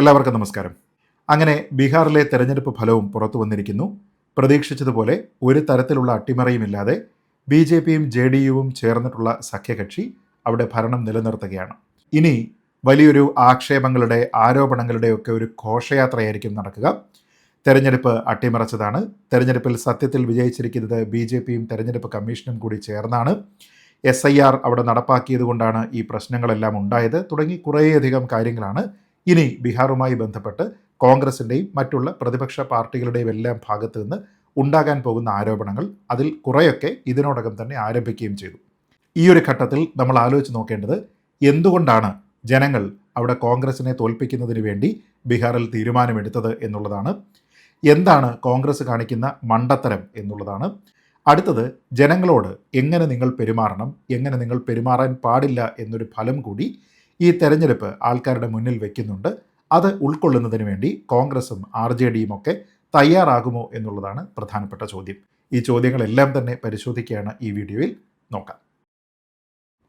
എല്ലാവർക്കും നമസ്കാരം. അങ്ങനെ ബീഹാറിലെ തെരഞ്ഞെടുപ്പ് ഫലവും പുറത്തു വന്നിരിക്കുന്നു. പ്രതീക്ഷിച്ചതുപോലെ ഒരു തരത്തിലുള്ള അട്ടിമറിയുമില്ലാതെ ബി ജെ പിയും ജെ ഡി യുവും ചേർന്നിട്ടുള്ള സഖ്യകക്ഷി അവിടെ ഭരണം നിലനിർത്തുകയാണ്. ഇനി വലിയൊരു ആക്ഷേപങ്ങളുടെ ആരോപണങ്ങളുടെ ഒക്കെ ഒരു ഘോഷയാത്രയായിരിക്കും നടക്കുക. തെരഞ്ഞെടുപ്പ് അട്ടിമറിച്ചതാണ്. തെരഞ്ഞെടുപ്പിൽ സത്യത്തിൽ വിജയിച്ചിരിക്കുന്നത് ബി ജെ പിയും തെരഞ്ഞെടുപ്പ് കമ്മീഷനും കൂടി ചേർന്നാണ്. എസ് ഐ ആർ അവിടെ നടപ്പാക്കിയത് കൊണ്ടാണ് ഈ പ്രശ്നങ്ങളെല്ലാം ഉണ്ടായത്. തുടങ്ങി കുറേയധികം കാര്യങ്ങളാണ് ഇനി ബീഹാറുമായി ബന്ധപ്പെട്ട് കോൺഗ്രസിന്റെയും മറ്റുള്ള പ്രതിപക്ഷ പാർട്ടികളുടെയും എല്ലാം ഭാഗത്തു നിന്ന് ഉണ്ടാകാൻ പോകുന്ന ആരോപണങ്ങൾ അതിൽ കുറേയൊക്കെ ഇതിനോടകം തന്നെ ആരംഭിക്കുകയും ചെയ്തു. ഈ ഒരു ഘട്ടത്തിൽ നമ്മൾ ആലോചിച്ച് നോക്കേണ്ടത് എന്തുകൊണ്ടാണ് ജനങ്ങൾ അവിടെ കോൺഗ്രസിനെ തോൽപ്പിക്കുന്നതിന് വേണ്ടി ബീഹാറിൽ തീരുമാനമെടുത്തത് എന്നുള്ളതാണ്. എന്താണ് കോൺഗ്രസ് കാണിക്കുന്ന മണ്ടത്തരം എന്നുള്ളതാണ്. അടുത്തത് ജനങ്ങളോട് എങ്ങനെ നിങ്ങൾ പെരുമാറണം എങ്ങനെ നിങ്ങൾ പെരുമാറാൻ പാടില്ല എന്നൊരു ഫലം കൂടി ഈ തെരഞ്ഞെടുപ്പ് ആൾക്കാരുടെ മുന്നിൽ വെക്കുന്നുണ്ട്. അത് ഉൾക്കൊള്ളുന്നതിന് വേണ്ടി കോൺഗ്രസും ആർ ജെ ഡിയും ഒക്കെ തയ്യാറാകുമോ എന്നുള്ളതാണ് പ്രധാനപ്പെട്ട ചോദ്യം. ഈ ചോദ്യങ്ങളെല്ലാം തന്നെ പരിശോധിക്കുകയാണ് ഈ വീഡിയോയിൽ. നോക്കാം.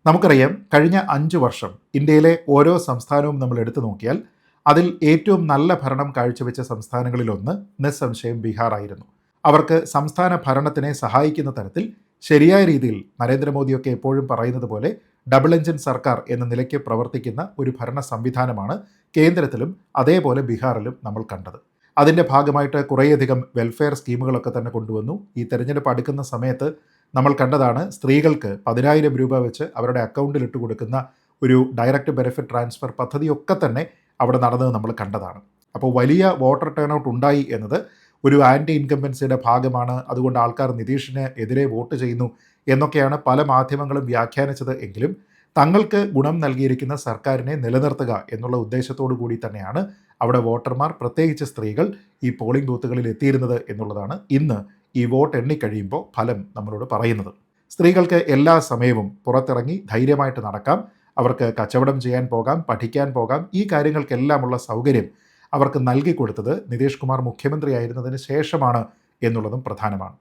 നമുക്കറിയാം കഴിഞ്ഞ അഞ്ച് വർഷം ഇന്ത്യയിലെ ഓരോ സംസ്ഥാനവും നമ്മൾ എടുത്തു നോക്കിയാൽ അതിൽ ഏറ്റവും നല്ല ഭരണം കാഴ്ചവെച്ച സംസ്ഥാനങ്ങളിലൊന്ന് നിസ്സംശയം ബീഹാർ ആയിരുന്നു അവർക്ക് സംസ്ഥാന ഭരണത്തിനെ സഹായിക്കുന്ന തരത്തിൽ ശരിയായ രീതിയിൽ നരേന്ദ്രമോദിയൊക്കെ എപ്പോഴും പറയുന്നത് പോലെ ഡബിൾ എഞ്ചിൻ സർക്കാർ എന്ന നിലയ്ക്ക് പ്രവർത്തിക്കുന്ന ഒരു ഭരണ സംവിധാനമാണ് കേന്ദ്രത്തിലും അതേപോലെ ബീഹാറിലും നമ്മൾ കണ്ടത്. അതിന്റെ ഭാഗമായിട്ട് കുറേയധികം വെൽഫെയർ സ്കീമുകളൊക്കെ തന്നെ കൊണ്ടുവന്നു. ഈ തെരഞ്ഞെടുപ്പ് അടുക്കുന്ന സമയത്ത് നമ്മൾ കണ്ടതാണ് സ്ത്രീകൾക്ക് പതിനായിരം രൂപ വെച്ച് അവരുടെ അക്കൗണ്ടിൽ ഇട്ട് കൊടുക്കുന്ന ഒരു ഡയറക്റ്റ് ബെനിഫിറ്റ് ട്രാൻസ്ഫർ പദ്ധതിയൊക്കെ തന്നെ അവിടെ നടന്നത് നമ്മൾ കണ്ടതാണ്. അപ്പോൾ വലിയ വോട്ടർ ടേൺ ഔട്ട് ഉണ്ടായി എന്നത് ഒരു ആന്റി ഇൻകംബൻസിയുടെ ഭാഗമാണ്. അതുകൊണ്ട് ആൾക്കാർ നിതീഷിന് എതിരെ വോട്ട് ചെയ്യുന്നു എന്നൊക്കെയാണ് പല മാധ്യമങ്ങളും വ്യാഖ്യാനിച്ചത് എങ്കിലും തങ്ങൾക്ക് ഗുണം നൽകിയിരിക്കുന്ന സർക്കാരിനെ നിലനിർത്തുക എന്നുള്ള ഉദ്ദേശത്തോടു കൂടി തന്നെയാണ് അവിടെ വോട്ടർമാർ പ്രത്യേകിച്ച് സ്ത്രീകൾ ഈ പോളിംഗ് ബൂത്തുകളിൽ എത്തിയിരുന്നത് എന്നുള്ളതാണ് ഇന്ന് ഈ വോട്ട് എണ്ണിക്കഴിയുമ്പോൾ ഫലം നമ്മളോട് പറയുന്നത്. സ്ത്രീകൾക്ക് എല്ലാ സമയവും പുറത്തിറങ്ങി ധൈര്യമായിട്ട് നടക്കാം. അവർക്ക് കച്ചവടം ചെയ്യാൻ പോകാം പഠിക്കാൻ പോകാം. ഈ കാര്യങ്ങൾക്കെല്ലാമുള്ള സൗകര്യം അവർക്ക് നൽകി കൊടുത്തത് നിതീഷ് കുമാർ മുഖ്യമന്ത്രിയായിരുന്നതിന് ശേഷമാണ് എന്നുള്ളതും പ്രധാനമാണ്.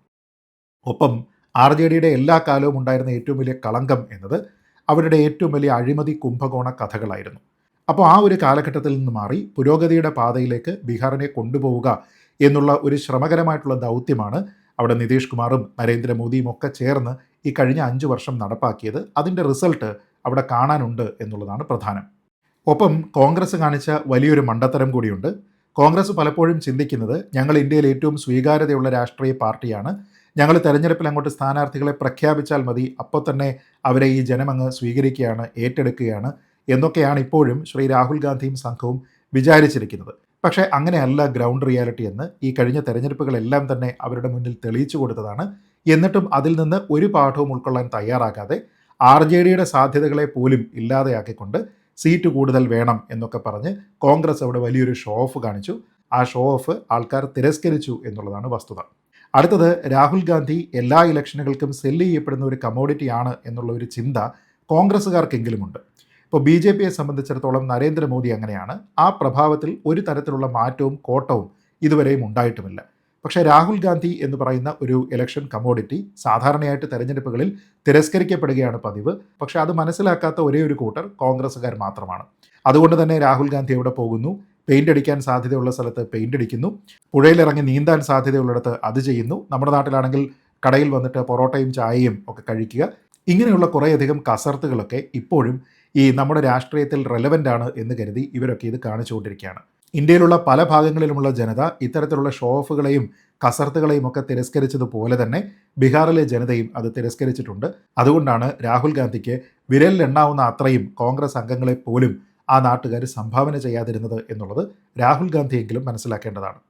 ഒപ്പം ആർ ജെ ഡിയുടെ എല്ലാ കാലവും ഉണ്ടായിരുന്ന ഏറ്റവും വലിയ കളങ്കം എന്നത് അവരുടെ ഏറ്റവും വലിയ അഴിമതി കുംഭകോണ കഥകളായിരുന്നു. അപ്പോൾ ആ ഒരു കാലഘട്ടത്തിൽ നിന്ന് മാറി പുരോഗതിയുടെ പാതയിലേക്ക് ബീഹാറിനെ കൊണ്ടുപോവുക എന്നുള്ള ഒരു ശ്രമകരമായിട്ടുള്ള ദൗത്യമാണ് അവിടെ നിതീഷ് കുമാറും നരേന്ദ്രമോദിയും ഒക്കെ ചേർന്ന് ഈ കഴിഞ്ഞ അഞ്ച് വർഷം നടപ്പാക്കിയത്. അതിന്റെ റിസൾട്ട് അവിടെ കാണാനുണ്ട് എന്നുള്ളതാണ് പ്രധാനം. ഒപ്പം കോൺഗ്രസ് കാണിച്ച വലിയൊരു മണ്ടത്തരം കൂടിയുണ്ട്. കോൺഗ്രസ് പലപ്പോഴും ചിന്തിക്കുന്നത് ഞങ്ങൾ ഇന്ത്യയിൽ ഏറ്റവും സ്വീകാര്യതയുള്ള രാഷ്ട്രീയ പാർട്ടിയാണ്. ഞങ്ങൾ തെരഞ്ഞെടുപ്പിൽ അങ്ങോട്ട് സ്ഥാനാർത്ഥികളെ പ്രഖ്യാപിച്ചാൽ മതി. അപ്പോൾ തന്നെ അവരെ ഈ ജനമങ്ങ് സ്വീകരിക്കുകയാണ് ഏറ്റെടുക്കുകയാണ് എന്നൊക്കെയാണ് ഇപ്പോഴും ശ്രീ രാഹുൽ ഗാന്ധിയും സംഘവും വിചാരിച്ചിരിക്കുന്നത്. പക്ഷേ അങ്ങനെയല്ല ഗ്രൗണ്ട് റിയാലിറ്റി എന്ന് ഈ കഴിഞ്ഞ തെരഞ്ഞെടുപ്പുകളെല്ലാം തന്നെ അവരുടെ മുന്നിൽ തെളിയിച്ചു കൊടുത്തതാണ്. എന്നിട്ടും അതിൽ നിന്ന് ഒരു പാഠവും ഉൾക്കൊള്ളാൻ തയ്യാറാകാതെ ആർ ജെ ഡിയുടെ സാധ്യതകളെ പോലും ഇല്ലാതെയാക്കിക്കൊണ്ട് സീറ്റ് കൂടുതൽ വേണം എന്നൊക്കെ പറഞ്ഞ് കോൺഗ്രസ് അവിടെ വലിയൊരു ഷോ ഓഫ് കാണിച്ചു. ആ ഷോ ഓഫ് ആൾക്കാർ തിരസ്കരിച്ചു എന്നുള്ളതാണ് വസ്തുത. അടുത്തത് രാഹുൽ ഗാന്ധി എല്ലാ ഇലക്ഷനുകൾക്കും സെല്ല് ചെയ്യപ്പെടുന്ന ഒരു കമോഡിറ്റിയാണ് എന്നുള്ള ഒരു ചിന്ത കോൺഗ്രസ്സുകാർക്കെങ്കിലുമുണ്ട്. ഇപ്പോൾ ബി ജെ പിയെ സംബന്ധിച്ചിടത്തോളം നരേന്ദ്രമോദി അങ്ങനെയാണ്. ആ പ്രഭാവത്തിൽ ഒരു തരത്തിലുള്ള മാറ്റവും കോട്ടവും ഇതുവരെയും ഉണ്ടായിട്ടുമില്ല. പക്ഷേ രാഹുൽ ഗാന്ധി എന്ന് പറയുന്ന ഒരു ഇലക്ഷൻ കമോഡിറ്റി സാധാരണയായിട്ട് തെരഞ്ഞെടുപ്പുകളിൽ തിരസ്കരിക്കപ്പെടുകയാണ് പതിവ്. പക്ഷേ അത് മനസ്സിലാക്കാത്ത ഒരേ ഒരു കൂട്ടർ കോൺഗ്രസ്സുകാർ മാത്രമാണ്. അതുകൊണ്ട് തന്നെ രാഹുൽ ഗാന്ധി എവിടെ പോകുന്നു? പെയിന്റ് അടിക്കാൻ സാധ്യതയുള്ള സ്ഥലത്ത് പെയിന്റ് അടിക്കുന്നു. പുഴയിലിറങ്ങി നീന്താൻ സാധ്യതയുള്ളിടത്ത് അത് ചെയ്യുന്നു. നമ്മുടെ നാട്ടിലാണെങ്കിൽ കടയിൽ വന്നിട്ട് പൊറോട്ടയും ചായയും ഒക്കെ കഴിക്കുക. ഇങ്ങനെയുള്ള കുറേയധികം കസർത്തുകളൊക്കെ ഇപ്പോഴും ഈ നമ്മുടെ രാഷ്ട്രീയത്തിൽ റെലവന്റ് ആണ് എന്ന് കരുതി ഇവരൊക്കെ ഇത് കാണിച്ചുകൊണ്ടിരിക്കുകയാണ്. ഇന്ത്യയിലുള്ള പല ഭാഗങ്ങളിലുമുള്ള ജനത ഇത്തരത്തിലുള്ള ഷോ ഓഫുകളെയും കസർത്തുകളെയും ഒക്കെ തിരസ്കരിച്ചതുപോലെ തന്നെ ബീഹാറിലെ ജനതയും അത് തിരസ്കരിച്ചിട്ടുണ്ട്. അതുകൊണ്ടാണ് രാഹുൽ ഗാന്ധിക്ക് വിരലിലെണ്ണാവുന്ന അത്രയും കോൺഗ്രസ് അംഗങ്ങളെ പോലും ആ നാട്ടുകാർ സംഭാവന ചെയ്യാതിരുന്നത് എന്നുള്ളത് രാഹുൽ ഗാന്ധിയെങ്കിലും മനസ്സിലാക്കേണ്ടതാണ്.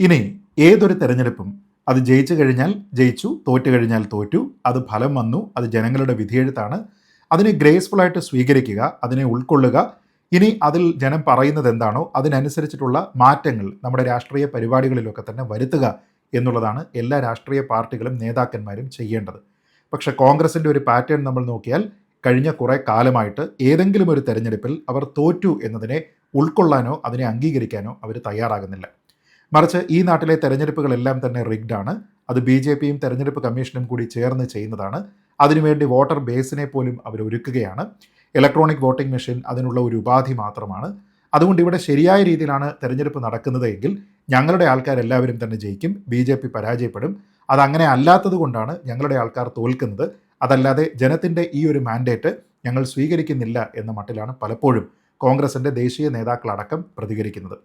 ഇനി ഏതൊരു തെരഞ്ഞെടുപ്പും അത് ജയിച്ചു കഴിഞ്ഞാൽ ജയിച്ചു തോറ്റു കഴിഞ്ഞാൽ തോറ്റു അത് ഫലം വന്നു അത് ജനങ്ങളുടെ വിധിയെഴുത്താണ് അതിനെ ഗ്രേസ്ഫുള്ളായിട്ട് സ്വീകരിക്കുക അതിനെ ഉൾക്കൊള്ളുക ഇനി അതിൽ ജനം പറയുന്നത് എന്താണോ അതിനനുസരിച്ചിട്ടുള്ള മാറ്റങ്ങൾ നമ്മുടെ രാഷ്ട്രീയ പരിപാടികളിലൊക്കെ തന്നെ വരുത്തുക എന്നുള്ളതാണ് എല്ലാ രാഷ്ട്രീയ പാർട്ടികളും നേതാക്കന്മാരും ചെയ്യേണ്ടത്. പക്ഷേ കോൺഗ്രസിന്റെ ഒരു പാറ്റേൺ നമ്മൾ നോക്കിയാൽ കഴിഞ്ഞ കുറേ കാലമായിട്ട് ഏതെങ്കിലും ഒരു തെരഞ്ഞെടുപ്പിൽ അവർ തോറ്റു എന്നതിനെ ഉൾക്കൊള്ളാനോ അതിനെ അംഗീകരിക്കാനോ അവർ തയ്യാറാകുന്നില്ല. മറിച്ച് ഈ നാട്ടിലെ തെരഞ്ഞെടുപ്പുകളെല്ലാം തന്നെ റിഗ്ഡ് ആണ്. അത് ബി ജെ പിയും തെരഞ്ഞെടുപ്പ് കമ്മീഷനും കൂടി ചേർന്ന് ചെയ്യുന്നതാണ്. അതിനുവേണ്ടി വോട്ടർ ബേസിനെ പോലും അവർ ഒരുക്കുകയാണ്. ഇലക്ട്രോണിക് വോട്ടിംഗ് മെഷീൻ അതിനുള്ള ഒരു ഉപാധി മാത്രമാണ്. അതുകൊണ്ട് ഇവിടെ ശരിയായ രീതിയിലാണ് തെരഞ്ഞെടുപ്പ് നടക്കുന്നത് എങ്കിൽ ഞങ്ങളുടെ ആൾക്കാരെല്ലാവരും തന്നെ ജയിക്കും. ബി ജെ പി പരാജയപ്പെടും. അതങ്ങനെ അല്ലാത്തത് കൊണ്ടാണ് ഞങ്ങളുടെ ആൾക്കാർ തോൽക്കുന്നത്. അതല്ലാതെ ജനത്തിന്റെ ഈ ഒരു മാൻഡേറ്റ് ഞങ്ങൾ സ്വീകരിക്കുന്നില്ല എന്ന മട്ടിലാണ് പലപ്പോഴും കോൺഗ്രസിന്റെ ദേശീയ നേതാക്കളടക്കം പ്രതികരിക്കുന്നത്.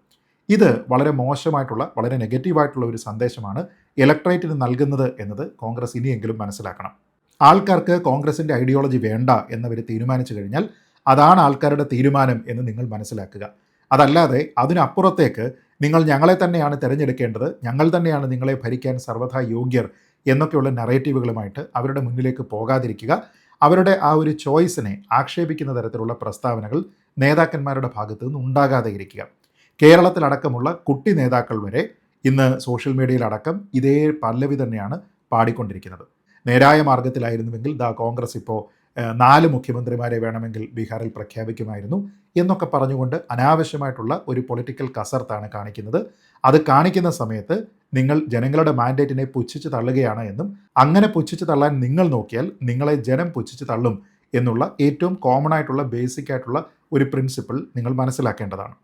ഇത് വളരെ മോശമായിട്ടുള്ള വളരെ നെഗറ്റീവായിട്ടുള്ള ഒരു സന്ദേശമാണ് ഇലക്ട്രേറ്റിന് നൽകുന്നത് എന്നത് കോൺഗ്രസ് ഇനിയെങ്കിലും മനസ്സിലാക്കണം. ആൾക്കാർക്ക് കോൺഗ്രസിന്റെ ഐഡിയോളജി വേണ്ട എന്നവർ തീരുമാനിച്ചു കഴിഞ്ഞാൽ അതാണ് ആൾക്കാരുടെ തീരുമാനം എന്ന് നിങ്ങൾ മനസ്സിലാക്കുക. അതല്ലാതെ അതിനപ്പുറത്തേക്ക് നിങ്ങൾ ഞങ്ങളെ തന്നെയാണ് തിരഞ്ഞെടുക്കേണ്ടത് ഞങ്ങൾ തന്നെയാണ് നിങ്ങളെ ഭരിക്കാൻ സർവഥാ യോഗ്യർ എന്നൊക്കെയുള്ള നറേറ്റീവുകളുമായിട്ട് അവരുടെ മുന്നിലേക്ക് പോകാതിരിക്കുക. അവരുടെ ആ ഒരു ചോയ്സിനെ ആക്ഷേപിക്കുന്ന തരത്തിലുള്ള പ്രസ്താവനകൾ നേതാക്കന്മാരുടെ ഭാഗത്ത് നിന്ന് ഉണ്ടാകാതെ ഇരിക്കുക. കേരളത്തിലടക്കമുള്ള കുട്ടി നേതാക്കൾ വരെ ഇന്ന് സോഷ്യൽ മീഡിയയിലടക്കം ഇതേ പല്ലവി തന്നെയാണ് പാടിക്കൊണ്ടിരിക്കുന്നത്. നേരായ മാർഗത്തിലായിരുന്നുവെങ്കിൽ ദാ കോൺഗ്രസ് ഇപ്പോൾ നാല് മുഖ്യമന്ത്രിമാരെ വേണമെങ്കിൽ ബീഹാറിൽ പ്രഖ്യാപിക്കുമായിരുന്നു എന്നൊക്കെ പറഞ്ഞുകൊണ്ട് അനാവശ്യമായിട്ടുള്ള ഒരു പൊളിറ്റിക്കൽ കസർത്താണ് കാണിക്കുന്നത്. അത് കാണിക്കുന്ന സമയത്ത് നിങ്ങൾ ജനങ്ങളുടെ മാൻഡേറ്റിനെ പുച്ഛിച്ച് തള്ളുകയാണ് എന്നും അങ്ങനെ പുച്ഛിച്ച് തള്ളാൻ നിങ്ങൾ നോക്കിയാൽ നിങ്ങളെ ജനം പുച്ഛിച്ച് തള്ളും എന്നുള്ള ഏറ്റവും കോമൺ ആയിട്ടുള്ള ബേസിക് ആയിട്ടുള്ള ഒരു പ്രിൻസിപ്പിൾ നിങ്ങൾ മനസ്സിലാക്കേണ്ടതാണ്.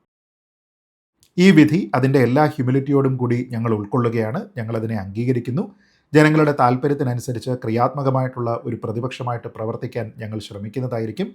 ഈ വിധി അതിന്റെ എല്ലാ ഹ്യൂമിലിറ്റിയോടും കൂടി ഞങ്ങൾ ഉൾക്കൊള്ളുകയാണ്. ഞങ്ങളതിനെ അംഗീകരിക്കുന്നു. ജനങ്ങളുടെ താല്പര്യത്തിനനുസരിച്ച് ക്രിയാത്മകമായിട്ടുള്ള ഒരു പ്രതിപക്ഷമായിട്ട് പ്രവർത്തിക്കാൻ ഞങ്ങൾ ശ്രമിക്കുന്നതായിരിക്കും.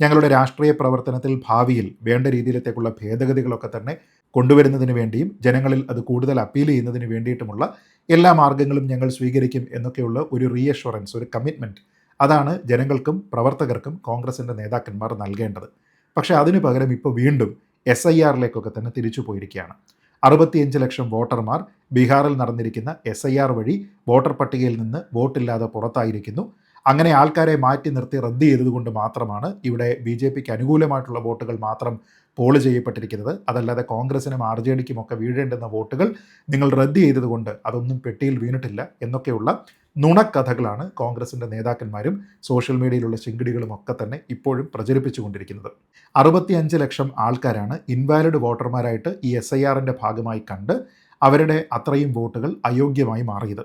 ഞങ്ങളുടെ രാഷ്ട്രീയ പ്രവർത്തനത്തിൽ ഭാവിയിൽ വേണ്ട രീതിയിലത്തേക്കുള്ള ഭേദഗതികളൊക്കെ തന്നെ കൊണ്ടുവരുന്നതിന് വേണ്ടിയും ജനങ്ങളിൽ അത് കൂടുതൽ അപ്പീൽ ചെയ്യുന്നതിന് വേണ്ടിയിട്ടുമുള്ള എല്ലാ മാർഗങ്ങളും ഞങ്ങൾ സ്വീകരിക്കും എന്നൊക്കെയുള്ള ഒരു റീഅഷുറൻസ് ഒരു കമ്മിറ്റ്മെന്റ് അതാണ് ജനങ്ങൾക്കും പ്രവർത്തകർക്കും കോൺഗ്രസിന്റെ നേതാക്കന്മാർ നൽകേണ്ടത്. പക്ഷേ അതിനു പകരം ഇപ്പോൾ വീണ്ടും എസ് ഐ ആറിലേക്കൊക്കെ തന്നെ തിരിച്ചു പോയിരിക്കുകയാണ്. അറുപത്തിയഞ്ച് ലക്ഷം വോട്ടർമാർ ബീഹാറിൽ നടന്നിരിക്കുന്ന എസ് ഐ ആർ വഴി വോട്ടർ പട്ടികയിൽ നിന്ന് വോട്ടില്ലാതെ പുറത്തായിരിക്കുന്നു. അങ്ങനെ ആൾക്കാരെ മാറ്റി നിർത്തി റദ്ദ് ചെയ്തതുകൊണ്ട് മാത്രമാണ് ഇവിടെ ബി ജെ പിക്ക് അനുകൂലമായിട്ടുള്ള വോട്ടുകൾ മാത്രം പോൾ ചെയ്യപ്പെട്ടിരിക്കുന്നത്. അതല്ലാതെ കോൺഗ്രസിനും ആർ ജെ ഡിക്കും ഒക്കെ വീഴേണ്ടുന്ന വോട്ടുകൾ നിങ്ങൾ റദ്ദ് ചെയ്തതുകൊണ്ട് അതൊന്നും പെട്ടിയിൽ വീണിട്ടില്ല എന്നൊക്കെയുള്ള നുണക്കഥകളാണ് കോൺഗ്രസിന്റെ നേതാക്കന്മാരും സോഷ്യൽ മീഡിയയിലുള്ള ചിങ്കിടികളും ഒക്കെ തന്നെ ഇപ്പോഴും പ്രചരിപ്പിച്ചുകൊണ്ടിരിക്കുന്നത്. അറുപത്തിയഞ്ച് ലക്ഷം ആൾക്കാരാണ് ഇൻവാലിഡ് വോട്ടർമാരായിട്ട് ഈ എസ് ഐ ആറിന്റെ ഭാഗമായി കണ്ട് അവരുടെ അത്രയും വോട്ടുകൾ അയോഗ്യമായി മാറിയത്.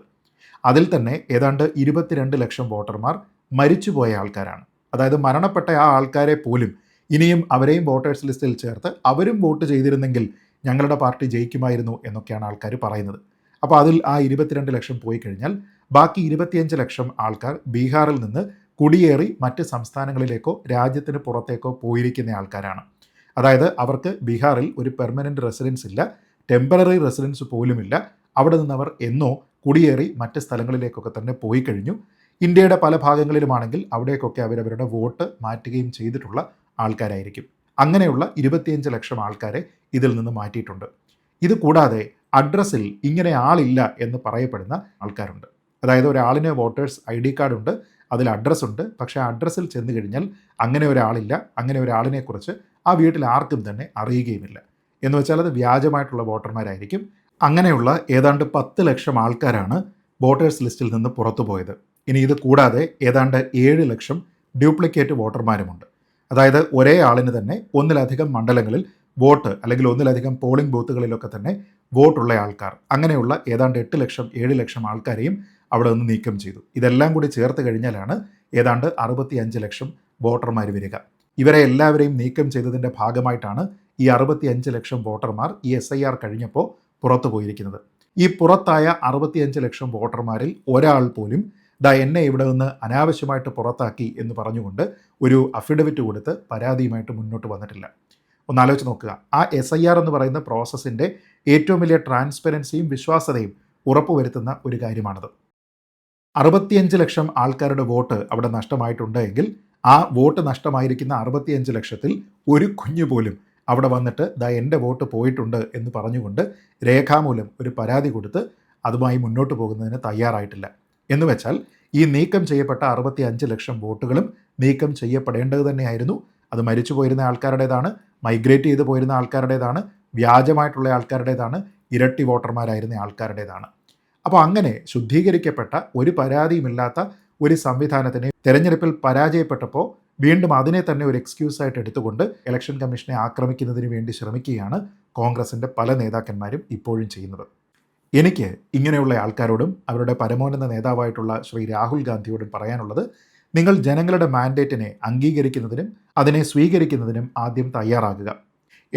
അതിൽ തന്നെ ഏതാണ്ട് ഇരുപത്തിരണ്ട് ലക്ഷം വോട്ടർമാർ മരിച്ചുപോയ ആൾക്കാരാണ്. അതായത് മരണപ്പെട്ട ആ ആൾക്കാരെ പോലും ഇനിയും അവരെയും വോട്ടേഴ്സ് ലിസ്റ്റിൽ ചേർത്ത് അവരും വോട്ട് ചെയ്തിരുന്നെങ്കിൽ ഞങ്ങളുടെ പാർട്ടി ജയിക്കുമായിരുന്നു എന്നൊക്കെയാണ് ആൾക്കാർ പറയുന്നത്. അപ്പോൾ അതിൽ ആ ഇരുപത്തിരണ്ട് ലക്ഷം പോയി കഴിഞ്ഞാൽ ബാക്കി ഇരുപത്തിയഞ്ച് ലക്ഷം ആൾക്കാർ ബീഹാറിൽ നിന്ന് കുടിയേറി മറ്റ് സംസ്ഥാനങ്ങളിലേക്കോ രാജ്യത്തിന് പുറത്തേക്കോ പോയിരിക്കുന്ന ആൾക്കാരാണ്. അതായത് അവർക്ക് ബീഹാറിൽ ഒരു പെർമനന്റ് റെസിഡൻസ് ഇല്ല ടെമ്പററി റെസിഡൻസ് പോലുമില്ല അവിടെ നിന്ന് അവർ എന്നോ കുടിയേറി മറ്റ് സ്ഥലങ്ങളിലേക്കൊക്കെ തന്നെ പോയി കഴിഞ്ഞു. ഇന്ത്യയുടെ പല ഭാഗങ്ങളിലുമാണെങ്കിൽ അവിടേക്കൊക്കെ അവരവരുടെ വോട്ട് മാറ്റുകയും ചെയ്തിട്ടുള്ള ആൾക്കാരായിരിക്കും. അങ്ങനെയുള്ള ഇരുപത്തിയഞ്ച് ലക്ഷം ആൾക്കാരെ ഇതിൽ നിന്ന് മാറ്റിയിട്ടുണ്ട്. ഇത് കൂടാതെ അഡ്രസ്സിൽ ഇങ്ങനെ ആളില്ല എന്ന് പറയപ്പെടുന്ന ആൾക്കാരുണ്ട്. അതായത് ഒരാളിന് വോട്ടേഴ്സ് ഐ ഡി കാർഡുണ്ട് അതിൽ അഡ്രസ്സുണ്ട്. പക്ഷേ അഡ്രസ്സിൽ ചെന്ന് കഴിഞ്ഞാൽ അങ്ങനെ ഒരാളില്ല അങ്ങനെ ഒരാളിനെക്കുറിച്ച് ആ വീട്ടിൽ ആർക്കും തന്നെ അറിയുകയുമില്ല. എന്ന് വെച്ചാൽ അത് വ്യാജമായിട്ടുള്ള വോട്ടർമാരായിരിക്കും. അങ്ങനെയുള്ള ഏതാണ്ട് പത്ത് ലക്ഷം ആൾക്കാരാണ് വോട്ടേഴ്സ് ലിസ്റ്റിൽ നിന്ന് പുറത്തുപോയത് ഇനി ഇത് കൂടാതെ ഏതാണ്ട് ഏഴ് ലക്ഷം ഡ്യൂപ്ലിക്കേറ്റ് വോട്ടർമാരുമുണ്ട്. അതായത് ഒരേ ആളിന് തന്നെ ഒന്നിലധികം മണ്ഡലങ്ങളിൽ വോട്ട് അല്ലെങ്കിൽ ഒന്നിലധികം പോളിംഗ് ബൂത്തുകളിലൊക്കെ തന്നെ വോട്ടുള്ള ആൾക്കാർ. അങ്ങനെയുള്ള ഏതാണ്ട് എട്ട് ലക്ഷം ഏഴ് ലക്ഷം ആൾക്കാരെയും അവിടെ നിന്ന് നീക്കം ചെയ്തു. ഇതെല്ലാം കൂടി ചേർത്ത് കഴിഞ്ഞാലാണ് ഏതാണ്ട് അറുപത്തി അഞ്ച് ലക്ഷം വോട്ടർമാർ വരിക. ഇവരെ എല്ലാവരെയും നീക്കം ചെയ്തതിന്റെ ഭാഗമായിട്ടാണ് ഈ അറുപത്തി അഞ്ച് ലക്ഷം വോട്ടർമാർ ഈ എസ് ഐ ആർ കഴിഞ്ഞപ്പോൾ പുറത്തു പോയിരിക്കുന്നത്. ഈ പുറത്തായ അറുപത്തിയഞ്ച് ലക്ഷം വോട്ടർമാരിൽ ഒരാൾ പോലും ദാ എന്നെ ഇവിടെ നിന്ന് അനാവശ്യമായിട്ട് പുറത്താക്കി എന്ന് പറഞ്ഞുകൊണ്ട് ഒരു അഫിഡവിറ്റ് കൊടുത്ത് പരാതിയുമായിട്ട് മുന്നോട്ട് വന്നിട്ടില്ല. ഒന്ന് ആലോചിച്ച് നോക്കുക. ആ എസ് ഐ ആർ എന്ന് പറയുന്ന പ്രോസസ്സിന്റെ ഏറ്റവും വലിയ ട്രാൻസ്പെറൻസിയും വിശ്വാസതയും ഉറപ്പുവരുത്തുന്ന ഒരു കാര്യമാണത്. അറുപത്തിയഞ്ച് ലക്ഷം ആൾക്കാരുടെ വോട്ട് അവിടെ നഷ്ടമായിട്ടുണ്ട് എങ്കിൽ ആ വോട്ട് നഷ്ടമായിരിക്കുന്ന അറുപത്തിയഞ്ച് ലക്ഷത്തിൽ ഒരു കുഞ്ഞു പോലും അവിടെ വന്നിട്ട് ദാ എന്റെ വോട്ട് പോയിട്ടുണ്ട് എന്ന് പറഞ്ഞുകൊണ്ട് രേഖാമൂലം ഒരു പരാതി കൊടുത്ത് അതുമായി മുന്നോട്ട് പോകുന്നതിന് തയ്യാറായിട്ടില്ല. എന്ന് വെച്ചാൽ ഈ നീക്കം ചെയ്യപ്പെട്ട അറുപത്തി അഞ്ച് ലക്ഷം വോട്ടുകളും നീക്കം ചെയ്യപ്പെടേണ്ടത് തന്നെയായിരുന്നു. അത് മരിച്ചു പോയിരുന്ന ആൾക്കാരുടേതാണ് മൈഗ്രേറ്റ് ചെയ്ത് പോയിരുന്ന ആൾക്കാരുടേതാണ് വ്യാജമായിട്ടുള്ള ആൾക്കാരുടേതാണ് ഇരട്ടി വോട്ടർമാരായിരുന്ന ആൾക്കാരുടേതാണ്. അപ്പോൾ അങ്ങനെ ശുദ്ധീകരിക്കപ്പെട്ട ഒരു പരാതിയുമില്ലാത്ത ഒരു സംവിധാനത്തിനെ തെരഞ്ഞെടുപ്പിൽ പരാജയപ്പെട്ടപ്പോൾ വീണ്ടും അതിനെ തന്നെ ഒരു എക്സ്ക്യൂസ് ആയിട്ട് എടുത്തുകൊണ്ട് ഇലക്ഷൻ കമ്മീഷനെ ആക്രമിക്കുന്നതിന് വേണ്ടി ശ്രമിക്കുകയാണ് കോൺഗ്രസിന്റെ പല നേതാക്കന്മാരും ഇപ്പോഴും ചെയ്യുന്നത്. എനിക്ക് ഇങ്ങനെയുള്ള ആൾക്കാരോടും അവരുടെ പരമോന്നത നേതാവായിട്ടുള്ള ശ്രീ രാഹുൽ ഗാന്ധിയോടും പറയാനുള്ളത് നിങ്ങൾ ജനങ്ങളുടെ മാൻഡേറ്റിനെ അംഗീകരിക്കുന്നതിനും അതിനെ സ്വീകരിക്കുന്നതിനും ആദ്യം തയ്യാറാകുക.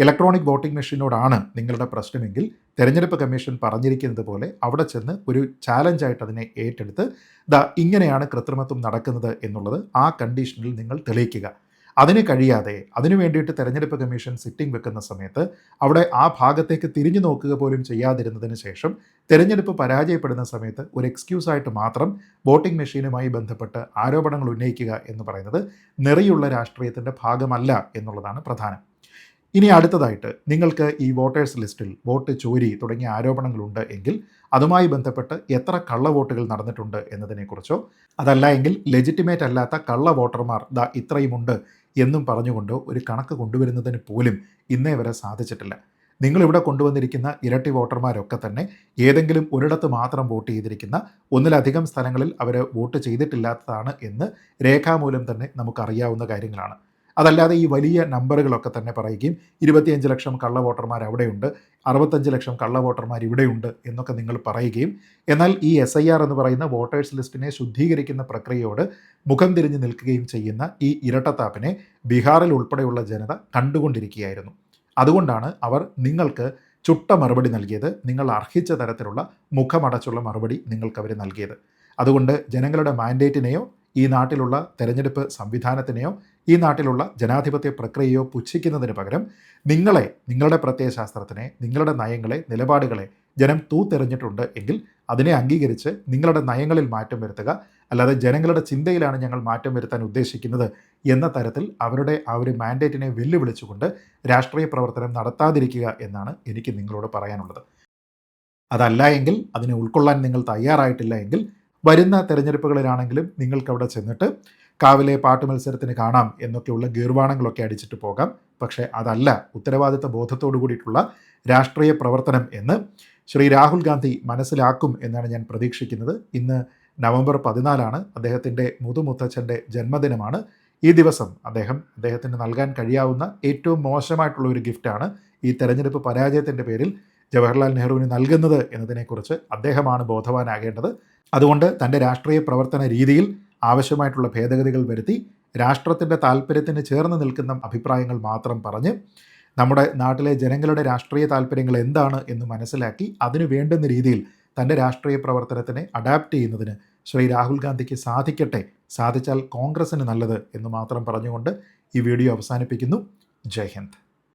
ഇലക്ട്രോണിക് വോട്ടിംഗ് മെഷീനോടാണ് നിങ്ങളുടെ പ്രശ്നമെങ്കിൽ തെരഞ്ഞെടുപ്പ് കമ്മീഷൻ പറഞ്ഞിരിക്കുന്നത് പോലെ അവിടെ ചെന്ന് ഒരു ചാലഞ്ചായിട്ട് അതിനെ ഏറ്റെടുത്ത് ദാ ഇങ്ങനെയാണ് കൃത്രിമത്വം നടക്കുന്നത് എന്നുള്ളത് ആ കണ്ടീഷനിൽ നിങ്ങൾ തെളിയിക്കുക. അതിന് കഴിയാതെ അതിനു വേണ്ടിയിട്ട് തെരഞ്ഞെടുപ്പ് കമ്മീഷൻ സിറ്റിംഗ് വെക്കുന്ന സമയത്ത് അവിടെ ആ ഭാഗത്തേക്ക് തിരിഞ്ഞു നോക്കുക പോലും ചെയ്യാതിരുന്നതിന് ശേഷം തെരഞ്ഞെടുപ്പ് പരാജയപ്പെടുന്ന സമയത്ത് ഒരു എക്സ്ക്യൂസായിട്ട് മാത്രം വോട്ടിംഗ് മെഷീനുമായി ബന്ധപ്പെട്ട് ആരോപണങ്ങൾ ഉന്നയിക്കുക എന്ന് പറയുന്നത് നിറയുള്ള രാഷ്ട്രീയത്തിന്റെ ഭാഗമല്ല എന്നുള്ളതാണ് പ്രധാനം. ഇനി അടുത്തതായിട്ട് നിങ്ങൾക്ക് ഈ വോട്ടേഴ്സ് ലിസ്റ്റിൽ വോട്ട് ചോരി തുടങ്ങിയ ആരോപണങ്ങളുണ്ട് എങ്കിൽ അതുമായി ബന്ധപ്പെട്ട് എത്ര കള്ള വോട്ടുകൾ നടന്നിട്ടുണ്ട് എന്നതിനെക്കുറിച്ചോ അതല്ല എങ്കിൽ ലെജിറ്റിമേറ്റ് അല്ലാത്ത കള്ള വോട്ടർമാർ ദാ ഇത്രയുമുണ്ട് എന്നും പറഞ്ഞുകൊണ്ട് ഒരു കണക്ക് കൊണ്ടുവരുന്നതിന് പോലും ഇന്നേ വരെ സാധിച്ചിട്ടില്ല. നിങ്ങളിവിടെ കൊണ്ടുവന്നിരിക്കുന്ന ഇരട്ടി വോട്ടർമാരൊക്കെ തന്നെ ഏതെങ്കിലും ഒരിടത്ത് മാത്രം വോട്ട് ചെയ്തിരിക്കുന്ന ഒന്നിലധികം സ്ഥലങ്ങളിൽ അവർ വോട്ട് ചെയ്തിട്ടില്ലാത്തതാണ് എന്ന് രേഖാമൂലം തന്നെ നമുക്കറിയാവുന്ന കാര്യങ്ങളാണ്. അതല്ലാതെ ഈ വലിയ നമ്പറുകളൊക്കെ തന്നെ പറയുകയും ഇരുപത്തിയഞ്ച് ലക്ഷം കള്ള വോട്ടർമാർ അവിടെയുണ്ട് അറുപത്തഞ്ച് ലക്ഷം കള്ള വോട്ടർമാർ ഇവിടെയുണ്ട് എന്നൊക്കെ നിങ്ങൾ പറയുകയും എന്നാൽ ഈ എസ് ഐ ആർ എന്ന് പറയുന്ന വോട്ടേഴ്സ് ലിസ്റ്റിനെ ശുദ്ധീകരിക്കുന്ന പ്രക്രിയയോട് മുഖം തിരിഞ്ഞു നിൽക്കുകയും ചെയ്യുന്ന ഈ ഇരട്ടത്താപ്പിനെ ബീഹാറിൽ ഉൾപ്പെടെയുള്ള ജനത കണ്ടുകൊണ്ടിരിക്കുകയായിരുന്നു. അതുകൊണ്ടാണ് അവർ നിങ്ങൾക്ക് ചുട്ട മറുപടി നൽകിയത് നിങ്ങൾ അർഹിച്ച തരത്തിലുള്ള മുഖമടച്ചുള്ള മറുപടി നിങ്ങൾക്ക് അവർ നൽകിയത്. അതുകൊണ്ട് ജനങ്ങളുടെ മാൻഡേറ്റിനെയോ ഈ നാട്ടിലുള്ള തെരഞ്ഞെടുപ്പ് സംവിധാനത്തിനെയോ ഈ നാട്ടിലുള്ള ജനാധിപത്യ പ്രക്രിയയോ പുച്ഛിക്കുന്നതിന് പകരം നിങ്ങളെ നിങ്ങളുടെ പ്രത്യയശാസ്ത്രത്തിനെ നിങ്ങളുടെ നയങ്ങളെ നിലപാടുകളെ ജനം തൂത്തെറിഞ്ഞിട്ടുണ്ട് എങ്കിൽ അതിനെ അംഗീകരിച്ച് നിങ്ങളുടെ നയങ്ങളിൽ മാറ്റം വരുത്തുക അല്ലാതെ ജനങ്ങളുടെ ചിന്തയിലാണ് ഞങ്ങൾ മാറ്റം വരുത്താൻ ഉദ്ദേശിക്കുന്നത് എന്ന തരത്തിൽ അവരുടെ ആ ഒരു മാൻഡേറ്റിനെ വെല്ലുവിളിച്ചുകൊണ്ട് രാഷ്ട്രീയ പ്രവർത്തനം നടത്താതിരിക്കുക എന്നാണ് എനിക്ക് നിങ്ങളോട് പറയാനുള്ളത്. അതല്ല എങ്കിൽ അതിനെ ഉൾക്കൊള്ളാൻ നിങ്ങൾ തയ്യാറായിട്ടില്ല എങ്കിൽ വരുന്ന തെരഞ്ഞെടുപ്പുകളിലാണെങ്കിലും നിങ്ങൾക്ക് അവിടെ ചെന്നിട്ട് കാവിലെ പാട്ട് മത്സരത്തിന് കാണാം എന്നൊക്കെയുള്ള ഗീർവാണങ്ങളൊക്കെ അടിച്ചിട്ട് പോകാം. പക്ഷേ അതല്ല ഉത്തരവാദിത്ത ബോധത്തോടു കൂടിയിട്ടുള്ള രാഷ്ട്രീയ പ്രവർത്തനം എന്ന് ശ്രീ രാഹുൽ ഗാന്ധി മനസ്സിലാക്കും എന്നാണ് ഞാൻ പ്രതീക്ഷിക്കുന്നത്. ഇന്ന് നവംബർ പതിനാലാണ് അദ്ദേഹത്തിന്റെ മുതുമുത്തച്ഛന്റെ ജന്മദിനമാണ്. ഈ ദിവസം അദ്ദേഹം അദ്ദേഹത്തിന് നൽകാൻ കഴിയാവുന്ന ഏറ്റവും മോശമായിട്ടുള്ള ഒരു ഗിഫ്റ്റാണ് ഈ തെരഞ്ഞെടുപ്പ് പരാജയത്തിന്റെ പേരിൽ ജവഹർലാൽ നെഹ്റുവിന് നൽകുന്നത് എന്നതിനെക്കുറിച്ച് അദ്ദേഹമാണ് ബോധവാനാകേണ്ടത്. അതുകൊണ്ട് തന്റെ രാഷ്ട്രീയ പ്രവർത്തന രീതിയിൽ ആവശ്യമായിട്ടുള്ള ഭേദഗതികൾ വരുത്തി രാഷ്ട്രത്തിന്റെ താല്പര്യത്തിന് ചേർന്ന് നിൽക്കുന്ന അഭിപ്രായങ്ങൾ മാത്രം പറഞ്ഞ് നമ്മുടെ നാട്ടിലെ ജനങ്ങളുടെ രാഷ്ട്രീയ താല്പര്യങ്ങൾ എന്താണ് എന്ന് മനസ്സിലാക്കി അതിനു വേണ്ടുന്ന രീതിയിൽ തന്റെ രാഷ്ട്രീയ പ്രവർത്തനത്തിനെ അഡാപ്റ്റ് ചെയ്യുന്നതിന് ശ്രീ രാഹുൽ ഗാന്ധിക്ക് സാധിക്കട്ടെ സാധിച്ചാൽ കോൺഗ്രസ്സിന് നല്ലത് എന്ന് മാത്രം പറഞ്ഞുകൊണ്ട് ഈ വീഡിയോ അവസാനിപ്പിക്കുന്നു. ജയ് ഹിന്ദ്.